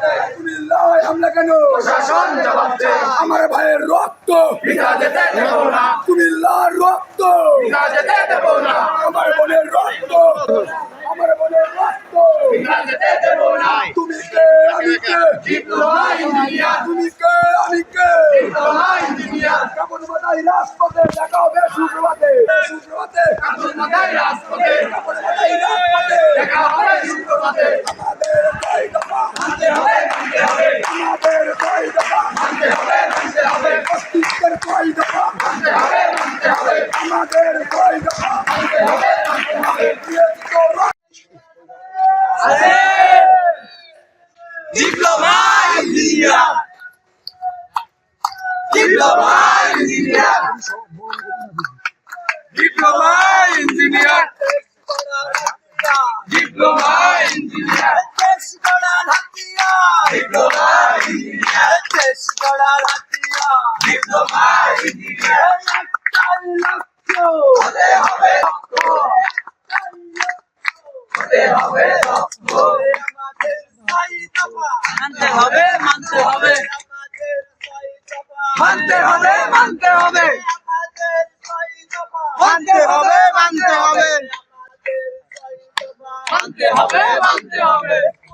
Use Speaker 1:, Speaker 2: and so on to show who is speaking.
Speaker 1: হামলা কেন?
Speaker 2: প্রশাসন জবাব
Speaker 1: আমার ভাইয়ের রক্ত। কুমিল্লার রক্ত। আমার বোনের রক্ত। আমার বোনের রক্ত।
Speaker 2: বিনা যেতে দেব না।
Speaker 1: তুমি কে? আমি কে? তুমি কে? আমি কে?
Speaker 2: Diploma engineer.
Speaker 1: রাজপথে দেখা হবে
Speaker 2: মাথায় রাজপথে।
Speaker 1: রাজপথে।
Speaker 2: দেখা হবে শুক্রবারে
Speaker 1: আমাদের কয় দফা
Speaker 2: মানতে হবে মানতে হবে
Speaker 1: আমাদের কয় দফা
Speaker 2: মানতে হবে মানতে হবে
Speaker 1: অস্তিত্বের কয় দফা
Speaker 2: মানতে হবে মানতে হবে
Speaker 1: আমাদের কয় দফা
Speaker 2: মানতে হবে হবে,
Speaker 3: মানতে হবে। মানতে হবে
Speaker 2: মানতে হবে। মানতে হবে মানতে হবে। মানতে হবে মানতে হবে। মানতে